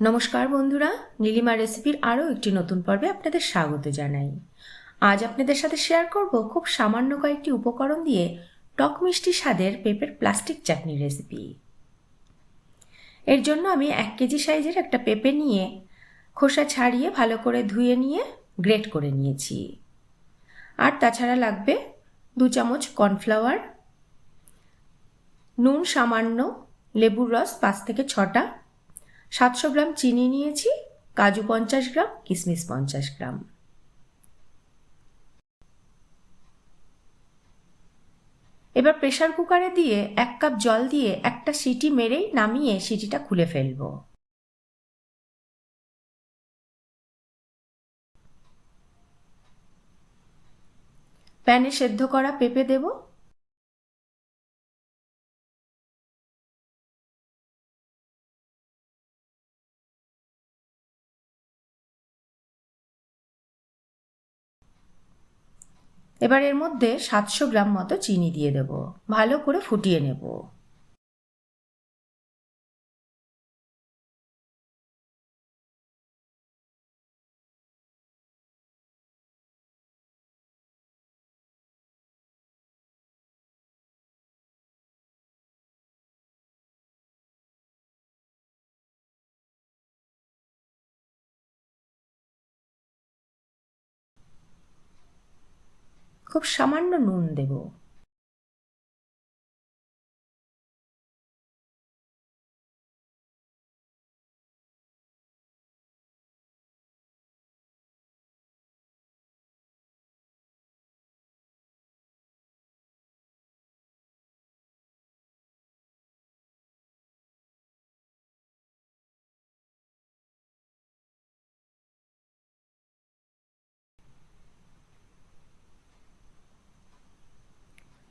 নমস্কার বন্ধুরা নীলিমা রেসিপির আরও একটি নতুন পর্বে আপনাদের স্বাগত জানাই। আজ আপনাদের সাথে শেয়ার করব খুব সামান্য কয়েকটি উপকরণ দিয়ে টক মিষ্টি স্বাদের পেঁপের প্লাস্টিক চাটনি রেসিপি। এর জন্য আমি এক কেজি সাইজের একটা পেঁপে নিয়ে খোসা ছাড়িয়ে ভালো করে ধুয়ে নিয়ে গ্রেট করে নিয়েছি। আর তাছাড়া লাগবে দু চামচ কর্নফ্লাওয়ার, নুন সামান্য, লেবুর রস পাঁচ থেকে ছটা সাতশো গ্রাম চিনি নিয়েছি, কাজু পঞ্চাশ গ্রাম কিশমিশ পঞ্চাশ গ্রাম। এবার প্রেশার কুকারে দিয়ে এক কাপ জল দিয়ে একটা সিটি মেরেই নামিয়ে সিটিটা খুলে ফেলব। প্যানে সেদ্ধ করা পেঁপে দেবো এবার এর মধ্যে সাতশো গ্রাম মতো চিনি দিয়ে দেব। ভালো করে ফুটিয়ে নেব। খুব সামান্য নুন দেব।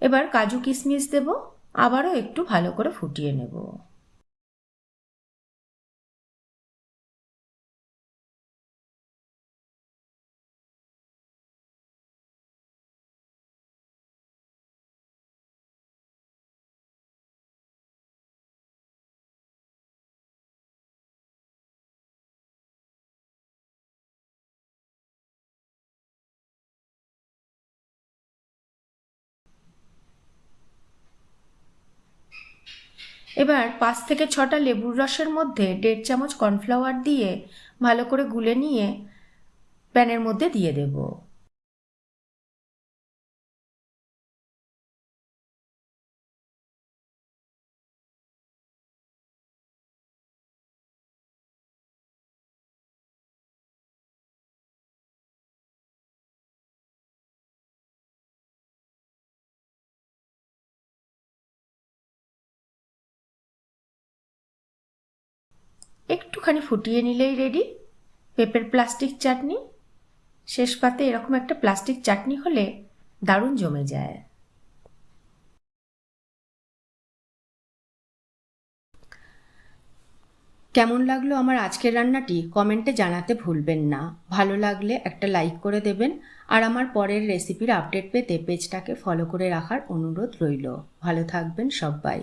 এবার কাজু কিশমিশ দেব আবারও একটু ভালো করে ফুটিয়ে নেব। এবার পাঁচ থেকে ছটা লেবুর রসের মধ্যে দেড় চামচ কর্নফ্লাওয়ার দিয়ে ভালো করে গুলে নিয়ে প্যানের মধ্যে দিয়ে দেব। একটুখানি ফুটিয়ে নিলেই রেডি পেঁপের প্লাস্টিক চাটনি। শেষ পাতে এরকম একটা প্লাস্টিক চাটনি হলে দারুণ জমে যায়। কেমন লাগল আমার আজকের রান্নাটি? কমেন্টে জানাতে ভুলবেন না। ভালো লাগলে একটা লাইক করে দেবেন। আর আমার পরের রেসিপির আপডেট পেতে পেজটাকে ফলো করে রাখার অনুরোধ রইল। ভালো থাকবেন সবাই।